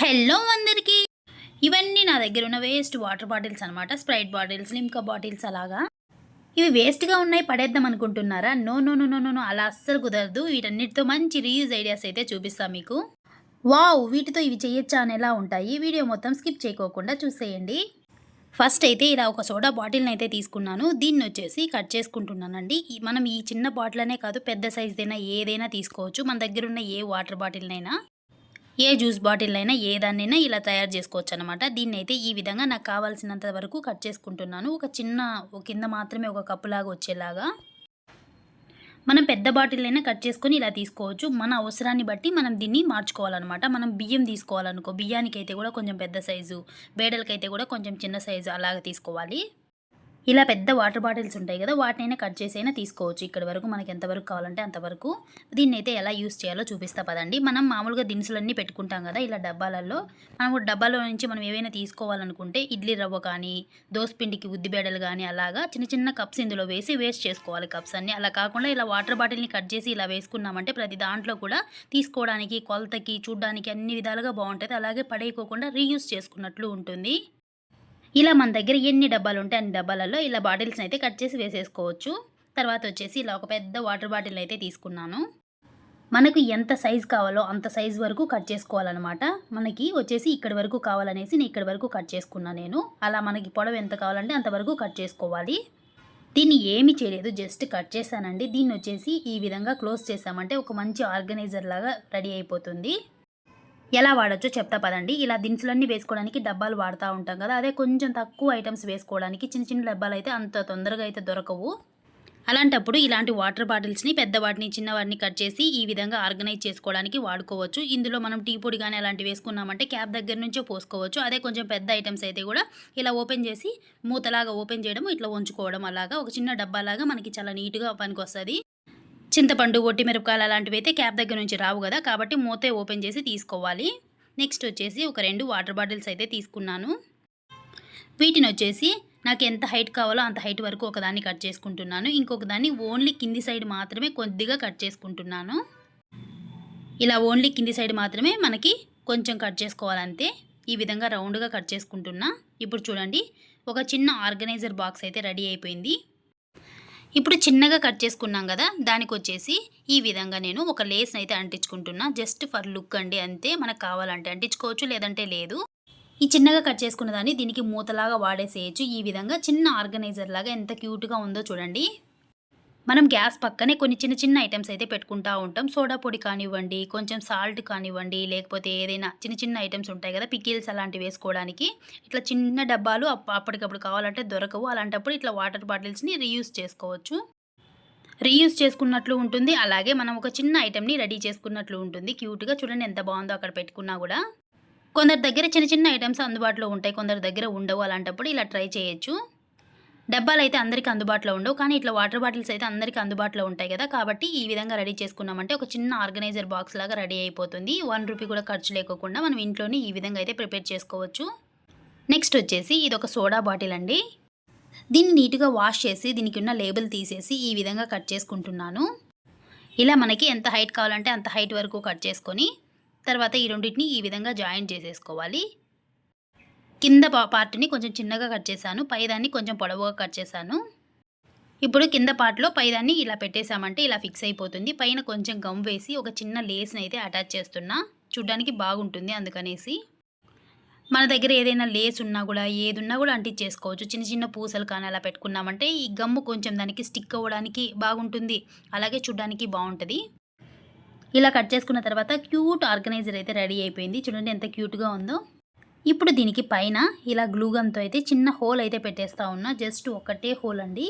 Hello అందరికీ. ఇవన్నీ నా దగ్గర ఉన్న వేస్ట్ వాటర్ బాటిల్స్ అనమాట స్ప్రైట్ బాటిల్స్ లిమ్కా బాటిల్స్ అలాగా. ఇవి వేస్ట్గా ఉన్నాయి పడేద్దాం అనుకుంటున్నారా? No no no no no అలా అస్సలు కుదరదు. వీటన్నిటితో మంచి రీయూజ్ ఐడియాస్ అయితే చూపిస్తాను మీకు. వావ్ వీటితో ఇవి చేయొచ్చా అని ఎలా ఉంటాయి? వీడియో మొత్తం స్కిప్ చేయకోకుండా చూసేయండి. ఫస్ట్ అయితే ఇలా ఒక సోడా బాటిల్ని అయితే తీసుకున్నాను. దీన్ని వచ్చేసి కట్ చేసుకుంటున్నానండి. మనం ఈ చిన్న బాటిల్ అనే కాదు పెద్ద సైజ్దైనా ఏదైనా తీసుకోవచ్చు. మన దగ్గర ఉన్న ఏ వాటర్ బాటిల్నైనా. ఏ జ్యూస్ బాటిల్ అయినా ఏ దాన్నైనా ఇలా తయారు చేసుకోవచ్చు అనమాట దీన్ని అయితే ఈ విధంగా నాకు కావాల్సినంత వరకు కట్ చేసుకుంటున్నాను. ఒక చిన్న కింద మాత్రమే ఒక కప్పులాగా వచ్చేలాగా. మనం పెద్ద బాటిల్ అయినా కట్ చేసుకొని ఇలా తీసుకోవచ్చు. మన అవసరాన్ని బట్టి మనం దీన్ని మార్చుకోవాలన్నమాట. మనం బియ్యం తీసుకోవాలనుకో బియ్యానికి అయితే కూడా కొంచెం పెద్ద సైజు బేడలకైతే కూడా కొంచెం చిన్న సైజు అలాగ తీసుకోవాలి. ఇలా పెద్ద వాటర్ బాటిల్స్ ఉంటాయి కదా వాటినైనా కట్ చేసి అయినా తీసుకోవచ్చు. ఇక్కడ వరకు మనకి ఎంతవరకు కావాలంటే అంతవరకు దీన్ని అయితే ఎలా యూస్ చేయాలో చూపిస్తా పదండి. మనం మామూలుగా దినుసులన్నీ పెట్టుకుంటాం కదా ఇలా డబ్బాలలో మనం డబ్బాలో నుంచి మనం ఏవైనా తీసుకోవాలనుకుంటే ఇడ్లీ రవ్వ కానీ దోసపిండికి ఉద్దిబేడలు కానీ అలాగా చిన్న చిన్న కప్స్ ఇందులో వేసి వేస్ట్ చేసుకోవాలి కప్స్ అన్ని. అలా కాకుండా ఇలా వాటర్ బాటిల్ని కట్ చేసి ఇలా వేసుకున్నామంటే ప్రతి దాంట్లో కూడా తీసుకోవడానికి కొలతకి చూడడానికి అన్ని విధాలుగా బాగుంటుంది. అలాగే పడేయకోకుండా రీయూస్ చేసుకున్నట్లు ఉంటుంది. ఇలా మన దగ్గర ఎన్ని డబ్బాలు ఉంటే అన్ని డబ్బాలలో ఇలా బాటిల్స్ని అయితే కట్ చేసి వేసేసుకోవచ్చు. తర్వాత వచ్చేసి ఇలా ఒక పెద్ద వాటర్ బాటిల్ అయితే తీసుకున్నాను. మనకు ఎంత సైజ్ కావాలో అంత సైజ్ వరకు కట్ చేసుకోవాలన్నమాట. మనకి వచ్చేసి ఇక్కడి వరకు కావాలనేసి నేను ఇక్కడి వరకు కట్ చేసుకున్నాను నేను. అలా మనకి పొడవు ఎంత కావాలంటే అంతవరకు కట్ చేసుకోవాలి. దీన్ని ఏమీ చేయలేదు జస్ట్ కట్ చేశానండి. దీన్ని వచ్చేసి ఈ విధంగా క్లోజ్ చేసామంటే ఒక మంచి ఆర్గనైజర్ లాగా రెడీ అయిపోతుంది. ఎలా వాడచ్చో చెప్తా పదండి. ఇలా దినుసులన్నీ వేసుకోవడానికి డబ్బాలు వాడుతూ ఉంటాం కదా అదే కొంచెం తక్కువ ఐటమ్స్ వేసుకోవడానికి చిన్న చిన్న డబ్బాలు అయితే అంత తొందరగా అయితే దొరకవు. అలాంటప్పుడు ఇలాంటి వాటర్ బాటిల్స్ని పెద్ద వాటిని చిన్న వాటిని కట్ చేసి ఈ విధంగా ఆర్గనైజ్ చేసుకోవడానికి వాడుకోవచ్చు. ఇందులో మనం టీ పొడి కానీ అలాంటివి వేసుకున్నామంటే క్యాప్ దగ్గర నుంచే పోసుకోవచ్చు. అదే కొంచెం పెద్ద ఐటమ్స్ అయితే కూడా ఇలా ఓపెన్ చేసి మూతలాగా ఓపెన్ చేయడం ఇట్లా ఉంచుకోవడం అలాగా ఒక చిన్న డబ్బాలాగా మనకి చాలా నీట్గా పనికొస్తుంది. చింతపండు ఒట్టి మిరపకాయలు అలాంటివి అయితే క్యాప్ దగ్గర నుంచి రావు కదా కాబట్టి మూతే ఓపెన్ చేసి తీసుకోవాలి. నెక్స్ట్ వచ్చేసి ఒక రెండు వాటర్ బాటిల్స్ అయితే తీసుకున్నాను. వీటిని వచ్చేసి నాకు ఎంత హైట్ కావాలో అంత హైట్ వరకు ఒకదాన్ని కట్ చేసుకుంటున్నాను. ఇంకొక దాన్ని ఓన్లీ కింది సైడ్ మాత్రమే కొద్దిగా కట్ చేసుకుంటున్నాను. ఇలా ఓన్లీ కింది సైడ్ మాత్రమే మనకి కొంచెం కట్ చేసుకోవాలంతే. ఈ విధంగా రౌండ్గా కట్ చేసుకుంటున్నా. ఇప్పుడు చూడండి ఒక చిన్న ఆర్గనైజర్ బాక్స్ అయితే రెడీ అయిపోయింది. ఇప్పుడు చిన్నగా కట్ చేసుకున్నాం కదా దానికి వచ్చేసి ఈ విధంగా నేను ఒక లేస్ అయితే అంటించుకుంటున్నా. జస్ట్ ఫర్ లుక్ అండి అంతే మనకు కావాలంటే అంటించుకోవచ్చు లేదంటే లేదు. ఈ చిన్నగా కట్ చేసుకున్న దాన్ని దీనికి మూతలాగా వాడేసేయచ్చు. ఈ విధంగా చిన్న ఆర్గనైజర్ లాగా ఎంత క్యూట్గా ఉందో చూడండి. మనం గ్యాస్ పక్కనే కొన్ని చిన్న చిన్న ఐటమ్స్ అయితే పెట్టుకుంటా ఉంటాం. సోడా పొడి కానివ్వండి కొంచెం సాల్ట్ కానివ్వండి లేకపోతే ఏదైనా చిన్న చిన్న ఐటమ్స్ ఉంటాయి కదా పికిల్స్ అలాంటివి వేసుకోవడానికి. ఇట్లా చిన్న డబ్బాలు అప్పటికప్పుడు కావాలంటే దొరకవు. అలాంటప్పుడు ఇట్లా వాటర్ బాటిల్స్ని రీయూస్ చేసుకోవచ్చు. రీయూస్ చేసుకున్నట్లు ఉంటుంది. అలాగే మనం ఒక చిన్న ఐటెంని రెడీ చేసుకున్నట్లు ఉంటుంది. క్యూట్గా చూడండి ఎంత బాగుందో అక్కడ పెట్టుకున్నా కూడా. కొందరి దగ్గర చిన్న చిన్న ఐటమ్స్ అందుబాటులో ఉంటాయి. కొందరి దగ్గర ఉండవు. అలాంటప్పుడు ఇలా ట్రై చేయొచ్చు. డబ్బాలు అయితే అందరికీ అందుబాటులో ఉండవు. కానీ ఇట్లా వాటర్ బాటిల్స్ అయితే అందరికీ అందుబాటులో ఉంటాయి కదా. కాబట్టి ఈ విధంగా రెడీ చేసుకున్నామంటే ఒక చిన్న ఆర్గనైజర్ బాక్స్ లాగా రెడీ అయిపోతుంది. వన్ రూపీ కూడా ఖర్చు లేకోకుండా మనం ఇంట్లోనే ఈ విధంగా అయితే ప్రిపేర్ చేసుకోవచ్చు. నెక్స్ట్ వచ్చేసి ఇది ఒక సోడా బాటిల్ అండి. దీన్ని నీట్గా వాష్ చేసి దీనికి ఉన్న లేబుల్ తీసేసి ఈ విధంగా కట్ చేసుకుంటున్నాను. ఇలా మనకి ఎంత హైట్ కావాలంటే అంత హైట్ వరకు కట్ చేసుకొని తర్వాత ఈ రెండింటిని ఈ విధంగా జాయింట్ చేసేసుకోవాలి. కింద పార్ట్ని కొంచెం చిన్నగా కట్ చేశాను. పైదాన్ని కొంచెం పొడవుగా కట్ చేశాను. ఇప్పుడు కింద పార్ట్లో పైదాన్ని ఇలా పెట్టేశామంటే ఇలా ఫిక్స్ అయిపోతుంది. పైన కొంచెం గమ్ వేసి ఒక చిన్న లేస్ని అయితే అటాచ్ చేస్తున్నా. చూడ్డానికి బాగుంటుంది అందుకనేసి. మన దగ్గర ఏదైనా లేస్ ఉన్నా కూడా ఏదున్నా కూడా అంటించేసుకోవచ్చు. చిన్న చిన్న పూసలు కానీ అలా పెట్టుకున్నామంటే ఈ గమ్ము కొంచెం దానికి స్టిక్ అవ్వడానికి బాగుంటుంది. అలాగే చూడ్డానికి బాగుంటుంది. ఇలా కట్ చేసుకున్న తర్వాత క్యూట్ ఆర్గనైజర్ అయితే రెడీ అయిపోయింది. చూడండి ఎంత క్యూట్గా ఉందో. ఇప్పుడు దీనికి పైన ఇలా గ్లూగన్తో అయితే చిన్న హోల్ అయితే పెట్టేస్తా ఉన్నా. జస్ట్ ఒకటే హోల్ అండి.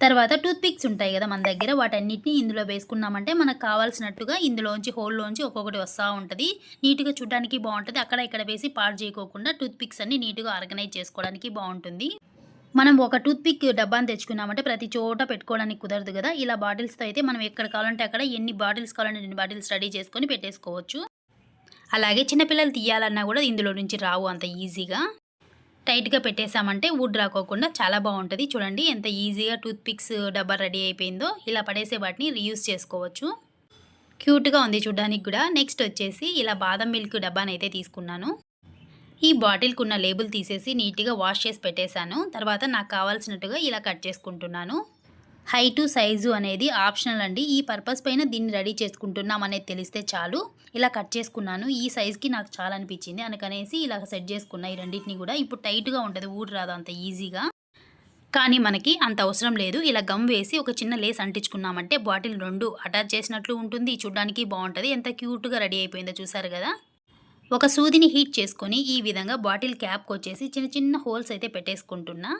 తర్వాత టూత్పిక్స్ ఉంటాయి కదా మన దగ్గర. వాటన్నిటిని ఇందులో వేసుకున్నామంటే మనకు కావాల్సినట్టుగా ఇందులోంచి హోల్లోంచి ఒక్కొక్కటి వస్తూ ఉంటుంది. నీట్గా చూడడానికి బాగుంటుంది. అక్కడ ఇక్కడ వేసి పాడు చేయకోకుండా టూత్పిక్స్ అన్ని నీట్గా ఆర్గనైజ్ చేసుకోవడానికి బాగుంటుంది. మనం ఒక టూత్పిక్ డబ్బాని తెచ్చుకున్నామంటే ప్రతి చోట పెట్టుకోవడానికి కుదరదు కదా. ఇలా బాటిల్స్తో అయితే మనం ఎక్కడ కావాలంటే అక్కడ ఎన్ని బాటిల్స్ కావాలంటే ఎన్ని బాటిల్స్ రెడీ చేసుకొని పెట్టేసుకోవచ్చు. అలాగే చిన్నపిల్లలు తీయాలన్నా కూడా ఇందులో నుంచి రావు అంత ఈజీగా. టైట్గా పెట్టేసామంటే వుడ్ రాకోకుండా చాలా బాగుంటుంది చూడండి ఎంత ఈజీగా టూత్ పిక్స్ డబ్బా రెడీ అయిపోయిందో. ఇలా పడేసే వాటిని రీయూస్ చేసుకోవచ్చు. క్యూట్గా ఉంది చూడడానికి కూడా. నెక్స్ట్ వచ్చేసి ఇలా బాదం మిల్క్ డబ్బాని అయితే తీసుకున్నాను. ఈ బాటిల్కి ఉన్న లేబుల్ తీసేసి నీట్గా వాష్ చేసి పెట్టేశాను. తర్వాత నాకు కావాల్సినట్టుగా ఇలా కట్ చేసుకుంటున్నాను. హైటు సైజు అనేది ఆప్షనల్ అండి. ఈ పర్పస్ పైన దీన్ని రెడీ చేసుకుంటున్నాం అనేది తెలిస్తే చాలు. ఇలా కట్ చేసుకున్నాను. ఈ సైజ్కి నాకు చాలా అనిపించింది. అందుకనేసి ఇలా సెట్ చేసుకున్నా ఈ రెండింటిని కూడా. ఇప్పుడు టైట్గా ఉంటుంది. ఊరు రాదు అంత ఈజీగా. కానీ మనకి అంత అవసరం లేదు. ఇలా గమ్ వేసి ఒక చిన్న లేస్ అంటించుకున్నామంటే బాటిల్ రెండు అటాచ్ చేసినట్లు ఉంటుంది. చూడడానికి బాగుంటుంది. ఎంత క్యూట్గా రెడీ అయిపోయిందో చూసారు కదా? ఒక సూదిని హీట్ చేసుకొని ఈ విధంగా బాటిల్ క్యాప్కి వచ్చేసి చిన్న చిన్న హోల్స్ అయితే పెట్టేసుకుంటున్నా.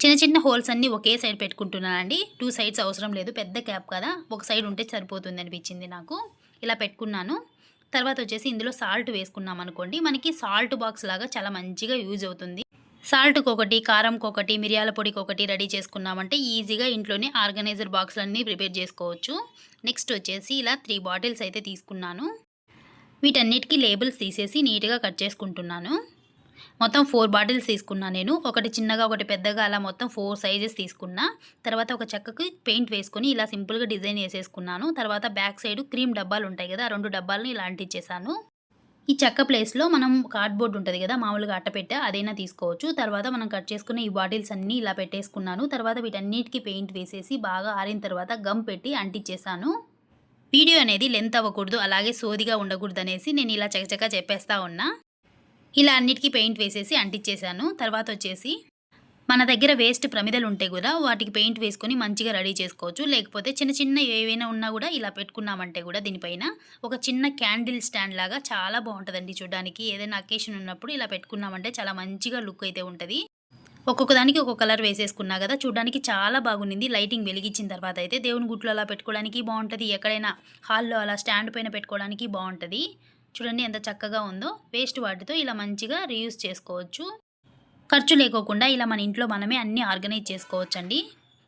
చిన్న చిన్న హోల్స్ అన్నీ ఒకే సైడ్ పెట్టుకుంటున్నానండి. టూ సైడ్స్ అవసరం లేదు. పెద్ద క్యాప్ కదా. ఒక సైడ్ ఉంటే సరిపోతుంది అనిపించింది నాకు. ఇలా పెట్టుకున్నాను. తర్వాత వచ్చేసి ఇందులో సాల్ట్ వేసుకున్నాం అనుకోండి. మనకి సాల్ట్ బాక్స్ లాగా చాలా మంచిగా యూజ్ అవుతుంది. సాల్ట్కి ఒకటి కారంకి ఒకటి మిరియాల పొడికి ఒకటి రెడీ చేసుకున్నామంటే ఈజీగా ఇంట్లోనే ఆర్గనైజర్ బాక్స్లన్నీ ప్రిపేర్ చేసుకోవచ్చు. నెక్స్ట్ వచ్చేసి ఇలా త్రీ బాటిల్స్ అయితే తీసుకున్నాను. వీటన్నిటికీ లేబుల్స్ తీసేసి నీట్గా కట్ చేసుకుంటున్నాను. మొత్తం ఫోర్ బాటిల్స్ తీసుకున్నా నేను. ఒకటి చిన్నగా ఒకటి పెద్దగా అలా మొత్తం ఫోర్ సైజెస్ తీసుకున్నా. తర్వాత ఒక చెక్కకి పెయింట్ వేసుకొని ఇలా సింపుల్గా డిజైన్ వేసేసుకున్నాను తర్వాత బ్యాక్ సైడ్ క్రీమ్ డబ్బాలు ఉంటాయి కదా ఆ రెండు డబ్బాలను ఇలా అంటించేసాను ఈ చెక్క ప్లేస్లో మనం కార్డ్బోర్డ్ ఉంటుంది కదా మామూలుగా అట్టపెట్ట అదైనా తీసుకోవచ్చు. తర్వాత మనం కట్ చేసుకున్న ఈ బాటిల్స్ అన్నీ ఇలా పెట్టేసుకున్నాను. తర్వాత వీటన్నిటికీ పెయింట్ వేసేసి బాగా ఆరిన తర్వాత గమ్ పెట్టి అంటించేసాను వీడియో అనేది లెంత్ అవ్వకూడదు అలాగే సోదిగా ఉండకూడదు అనేసి నేను ఇలా చకచక చెప్పేస్తా ఉన్నా. ఇలా అన్నిటికీ పెయింట్ వేసేసి అంటించేశాను తర్వాత వచ్చేసి మన దగ్గర వేస్ట్ ప్రమిదలు ఉంటే కూడా వాటికి పెయింట్ వేసుకొని మంచిగా రెడీ చేసుకోవచ్చు. లేకపోతే చిన్న చిన్న ఏవైనా ఉన్నా కూడా ఇలా పెట్టుకున్నామంటే కూడా దీనిపైన ఒక చిన్న క్యాండిల్ స్టాండ్ లాగా చాలా బాగుంటుందండి చూడడానికి. ఏదైనా అకేషన్ ఉన్నప్పుడు ఇలా పెట్టుకున్నామంటే చాలా మంచిగా లుక్ అయితే ఉంటుంది. ఒక్కొక్క దానికి ఒక్కొక్క కలర్ వేసేసుకున్నా కదా చూడడానికి చాలా బాగుంది లైటింగ్ వెలిగించిన తర్వాత అయితే దేవుని గుట్లో అలా పెట్టుకోవడానికి బాగుంటుంది. ఎక్కడైనా హాల్లో అలా స్టాండ్ పైన పెట్టుకోవడానికి బాగుంటుంది. చూడండి ఎంత చక్కగా ఉందో వేస్ట్ వాటితో ఇలా మంచిగా రీయూజ్ చేసుకోవచ్చు. ఖర్చు లేకోకుండా ఇలా మన ఇంట్లో మనమే అన్నీ ఆర్గనైజ్ చేసుకోవచ్చండి.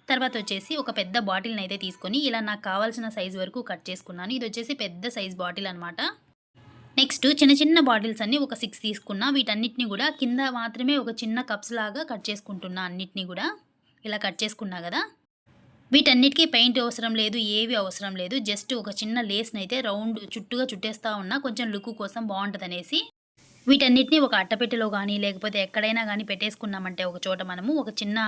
తర్వాత వచ్చేసి ఒక పెద్ద బాటిల్ని అయితే తీసుకొని ఇలా నాకు కావాల్సిన సైజ్ వరకు కట్ చేసుకున్నాను. ఇది వచ్చేసి పెద్ద సైజ్ బాటిల్ అనమాట నెక్స్ట్ చిన్న చిన్న బాటిల్స్ అన్నీ ఒక సిక్స్ తీసుకున్నా వీటన్నిటిని కూడా కింద మాత్రమే ఒక చిన్న కప్స్ లాగా కట్ చేసుకుంటున్నా అన్నిటిని కూడా. ఇలా కట్ చేసుకున్నా కదా. వీటన్నిటికీ పెయింట్ అవసరం లేదు ఏవి అవసరం లేదు. జస్ట్ ఒక చిన్న లేస్ని అయితే రౌండ్ చుట్టుగా చుట్టేస్తా ఉన్నా కొంచెం లుక్ కోసం బాగుంటుంది అనేసి వీటన్నిటిని ఒక అట్టపెట్టెలో కానీ లేకపోతే ఎక్కడైనా కానీ పెట్టేసుకున్నామంటే ఒక చోట మనము ఒక చిన్న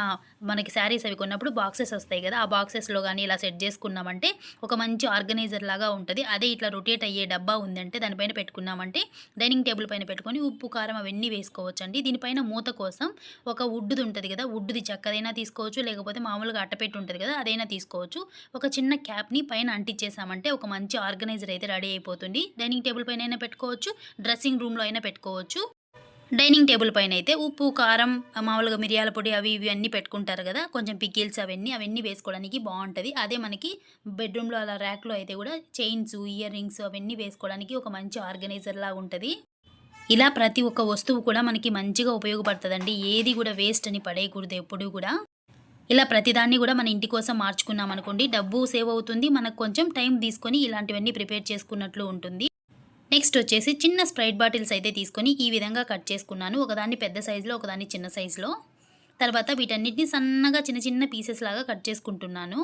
మనకి శారీస్ అవి కొన్నప్పుడు బాక్సెస్ వస్తాయి కదా ఆ బాక్సెస్లో కానీ ఇలా సెట్ చేసుకున్నామంటే ఒక మంచి ఆర్గనైజర్ లాగా ఉంటుంది. అదే ఇట్లా రొటేట్ అయ్యే డబ్బా ఉందంటే దానిపైన పెట్టుకున్నామంటే డైనింగ్ టేబుల్ పైన పెట్టుకొని ఉప్పు కారం అవన్నీ వేసుకోవచ్చండి. దీనిపైన మూత కోసం ఒక వుడ్ది ఉంటుంది కదా వుడ్ది చెక్కదైనా తీసుకోవచ్చు లేకపోతే మామూలుగా అట్టపెట్టి ఉంటుంది కదా అదైనా తీసుకోవచ్చు. ఒక చిన్న క్యాప్ని పైన అంటించేసామంటే ఒక మంచి ఆర్గనైజర్ అయితే రెడీ అయిపోతుంది. డైనింగ్ టేబుల్ పైన అయినా పెట్టుకోవచ్చు డ్రెస్సింగ్ రూమ్లో అయినా పెట్టుకోవచ్చు. డైనింగ్ టేబుల్ పైన అయితే ఉప్పు కారం మామూలుగా మిరియాల పొడి అవి ఇవి అన్నీ పెట్టుకుంటారు కదా. కొంచెం పికిల్స్ అవన్నీ అవన్నీ వేసుకోవడానికి బాగుంటుంది. అదే మనకి బెడ్రూమ్లో అలా ర్యాక్లో అయితే కూడా చైన్స్ ఇయర్ రింగ్స్ అవన్నీ వేసుకోవడానికి ఒక మంచి ఆర్గనైజర్ లాగా ఉంటుంది. ఇలా ప్రతి ఒక్క వస్తువు కూడా మనకి మంచిగా ఉపయోగపడుతుందండి. ఏది కూడా వేస్ట్ అని పడేయకూడదు ఎప్పుడూ కూడా. ఇలా ప్రతిదాన్ని కూడా మన ఇంటి కోసం మార్చుకున్నాం అనుకోండి డబ్బు సేవ్ అవుతుంది. మనకు కొంచెం టైం తీసుకొని ఇలాంటివన్నీ ప్రిపేర్ చేసుకున్నట్లు ఉంటుంది. నెక్స్ట్ వచ్చేసి చిన్న స్ప్రైట్ బాటిల్స్ అయితే తీసుకొని ఈ విధంగా కట్ చేసుకున్నాను. ఒకదాన్ని పెద్ద సైజులో ఒకదాన్ని చిన్న సైజులో. తర్వాత వీటన్నిటిని సన్నగా చిన్న చిన్న పీసెస్ లాగా కట్ చేసుకుంటున్నాను.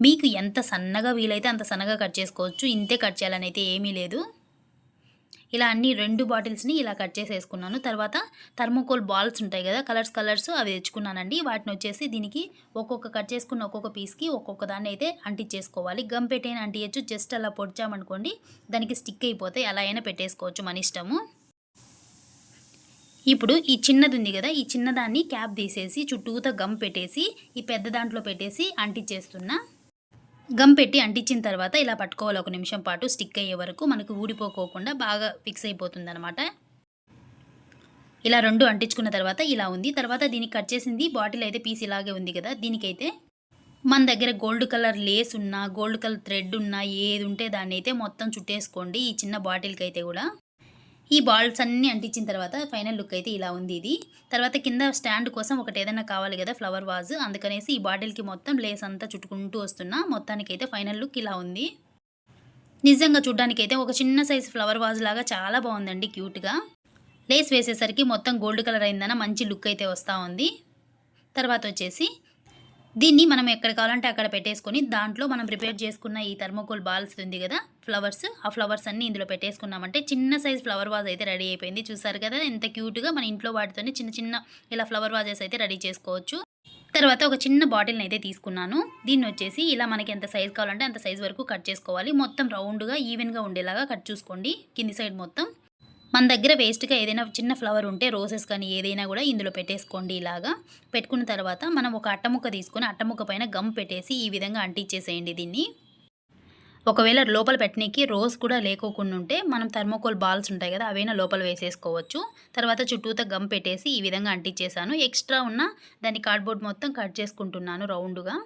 మీకు ఎంత సన్నగా వీలైతే అంత సన్నగా కట్ చేసుకోవచ్చు. ఇంతే కట్ చేయాలని అయితే ఏమీ లేదు. ఇలా అన్ని రెండు బాటిల్స్ని ఇలా కట్ చేసేసుకున్నాను. తర్వాత థర్మోకోల్ బాల్స్ ఉంటాయి కదా కలర్స్ కలర్స్ అవి తెచ్చుకున్నానండి. వాటిని వచ్చేసి దీనికి ఒక్కొక్క కట్ చేసుకున్న ఒక్కొక్క పీస్కి ఒక్కొక్క దాన్ని అయితే అంటించేసుకోవాలి గమ్ పెట్టైనా అంటించచ్చు జస్ట్ అలా పొడిచామనుకోండి దానికి స్టిక్ అయిపోతే అలా అయినా పెట్టేసుకోవచ్చు మన ఇష్టము. ఇప్పుడు ఈ చిన్నది ఉంది కదా ఈ చిన్నదాన్ని క్యాప్ తీసేసి చుట్టూతో గమ్ పెట్టేసి ఈ పెద్ద దాంట్లో పెట్టేసి అంటించేస్తున్నా గమ్ పెట్టి అంటించిన తర్వాత ఇలా పట్టుకోవాలి. ఒక నిమిషం పాటు స్టిక్ అయ్యే వరకు మనకు ఊడిపోకోకుండా బాగా ఫిక్స్ అయిపోతుంది అనమాట ఇలా రెండు అంటించుకున్న తర్వాత ఇలా ఉంది. తర్వాత దీనికి కట్ చేసింది బాటిల్ అయితే పీస్ ఇలాగే ఉంది కదా. దీనికైతే మన దగ్గర గోల్డ్ కలర్ లేస్ ఉన్నా గోల్డ్ కలర్ థ్రెడ్ ఉన్నా ఏది ఉంటే దాన్ని అయితే మొత్తం చుట్టేసుకోండి. ఈ చిన్న బాటిల్కి అయితే కూడా. ఈ బాల్స్ అన్నీ అంటించిన తర్వాత ఫైనల్ లుక్ అయితే ఇలా ఉంది ఇది. తర్వాత కింద స్టాండ్ కోసం ఒకటి ఏదైనా కావాలి కదా ఫ్లవర్ వాజ్. అందుకనేసి ఈ బాటిల్కి మొత్తం లేస్ అంతా చుట్టుకుంటూ వస్తున్నా. మొత్తానికి అయితే ఫైనల్ లుక్ ఇలా ఉంది. నిజంగా చూడ్డానికి అయితే ఒక చిన్న సైజ్ ఫ్లవర్ వాజ్ లాగా చాలా బాగుందండి క్యూట్గా. లేస్ వేసేసరికి మొత్తం గోల్డ్ కలర్ అయిందన్న మంచి లుక్ అయితే వస్తూ ఉంది. తర్వాత వచ్చేసి దీన్ని మనం ఎక్కడ కావాలంటే అక్కడ పెట్టేసుకొని దాంట్లో మనం ప్రిపేర్ చేసుకున్న ఈ థర్మోకోల్ బాల్స్ ఉంది కదా ఫ్లవర్స్ ఆ ఫ్లవర్స్ అన్ని ఇందులో పెట్టేసుకున్నామంటే చిన్న సైజ్ ఫ్లవర్ వాజ్ అయితే రెడీ అయిపోయింది. చూసారు కదా ఎంత క్యూట్గా మన ఇంట్లో వాటితోనే చిన్న చిన్న ఇలా ఫ్లవర్ వాజెస్ అయితే రెడీ చేసుకోవచ్చు. తర్వాత ఒక చిన్న బాటిల్ని అయితే తీసుకున్నాను. దీన్ని వచ్చేసి ఇలా మనకి ఎంత సైజ్ కావాలంటే అంత సైజ్ వరకు కట్ చేసుకోవాలి. మొత్తం రౌండ్గా ఈవెన్గా ఉండేలాగా కట్ చూసుకోండి. కింది సైడ్ మొత్తం మన దగ్గర వేస్ట్గా ఏదైనా చిన్న ఫ్లవర్ ఉంటే రోసెస్ కానీ ఏదైనా కూడా ఇందులో పెట్టేసుకోండి ఇలాగా. పెట్టుకున్న తర్వాత మనం ఒక అట్టముక్క తీసుకొని అట్టముక్క పైన గమ్ పెట్టేసి ఈ విధంగా అంటించేసేయండి దీన్ని. ఒకవేళ లోపల పెట్టనీకి రోజ్ కూడా లేకోకుండా ఉంటే మనం థర్మోకోల్ బాల్స్ ఉంటాయి కదా అవైనా లోపల వేసేసుకోవచ్చు. తర్వాత చుట్టూతో గమ్ పెట్టేసి ఈ విధంగా అంటించేసాను ఎక్స్ట్రా ఉన్న దాన్ని కార్డ్బోర్డ్ మొత్తం కట్ చేసుకుంటున్నాను రౌండ్గా.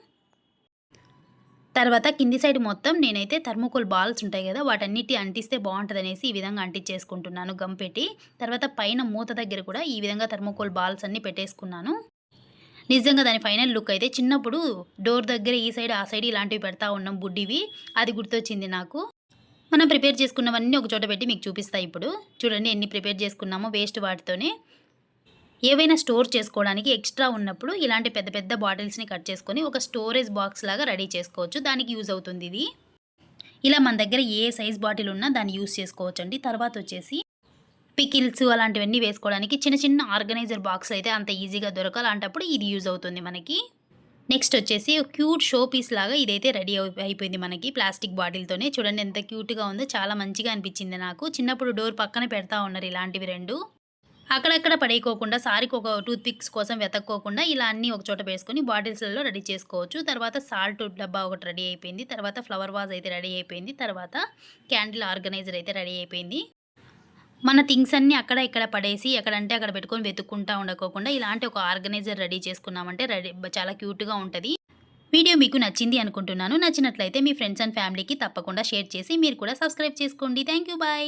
తర్వాత కింది సైడ్ మొత్తం నేనైతే థర్మోకోల్ బాల్స్ ఉంటాయి కదా వాటన్నిటి అంటిస్తే బాగుంటుంది అనేసి ఈ విధంగా అంటించేసుకుంటున్నాను గమ్ పెట్టి తర్వాత పైన మూత దగ్గర కూడా ఈ విధంగా థర్మోకోల్ బాల్స్ అన్ని పెట్టేసుకున్నాను. నిజంగా దాని ఫైనల్ లుక్ అయితే చిన్నప్పుడు డోర్ దగ్గర ఈ సైడ్ ఆ సైడ్ ఇలాంటివి పెడతా ఉన్నాం బుడ్డివి. అది గుర్తొచ్చింది నాకు. మనం ప్రిపేర్ చేసుకున్నవన్నీ ఒక చోట పెట్టి మీకు చూపిస్తా ఇప్పుడు. చూడండి ఎన్ని ప్రిపేర్ చేసుకున్నామో వేస్ట్ వాటితోనే. ఏవైనా స్టోర్ చేసుకోవడానికి ఎక్స్ట్రా ఉన్నప్పుడు ఇలాంటి పెద్ద పెద్ద బాటిల్స్ని కట్ చేసుకొని ఒక స్టోరేజ్ బాక్స్ లాగా రెడీ చేసుకోవచ్చు. దానికి యూజ్ అవుతుంది ఇది. ఇలా మన దగ్గర ఏ సైజ్ బాటిల్ ఉన్నా దాన్ని యూజ్ చేసుకోవచ్చు అండి తర్వాత వచ్చేసి పికిల్స్ అలాంటివన్నీ వేసుకోవడానికి చిన్న చిన్న ఆర్గనైజర్ బాక్స్ అయితే అంత ఈజీగా దొరకాలి అలాంటప్పుడు ఇది యూజ్ అవుతుంది మనకి. నెక్స్ట్ వచ్చేసి క్యూట్ షో పీస్ లాగా ఇదైతే రెడీ అయిపోయింది మనకి ప్లాస్టిక్ బాటిల్తోనే. చూడండి ఎంత క్యూట్గా ఉందో చాలా మంచిగా అనిపించింది నాకు. చిన్నప్పుడు డోర్ పక్కన పెడతా ఉన్నారు ఇలాంటివి రెండు. అక్కడక్కడ పడేయకోకుండా సారికి ఒక టూత్పిక్స్ కోసం వెతక్కోకుండా ఇలా అన్నీ ఒక చోట వేసుకొని బాటిల్స్లలో రెడీ చేసుకోవచ్చు. తర్వాత సాల్ట్ డబ్బా ఒకటి రెడీ అయిపోయింది. తర్వాత ఫ్లవర్ వాజ్ అయితే రెడీ అయిపోయింది. తర్వాత క్యాండిల్ ఆర్గనైజర్ అయితే రెడీ అయిపోయింది. మన థింగ్స్ అన్నీ అక్కడ ఇక్కడ పడేసి ఎక్కడంటే అక్కడ పెట్టుకొని వెతుక్కుంటా ఉండకోకుండా ఇలాంటి ఒక ఆర్గనైజర్ రెడీ చేసుకున్నామంటే రెడీ చాలా క్యూట్గా ఉంటుంది. వీడియో మీకు నచ్చింది అనుకుంటున్నాను. నచ్చినట్లయితే మీ ఫ్రెండ్స్ అండ్ ఫ్యామిలీకి తప్పకుండా షేర్ చేసి మీరు కూడా సబ్స్క్రైబ్ చేసుకోండి. Thank you bye.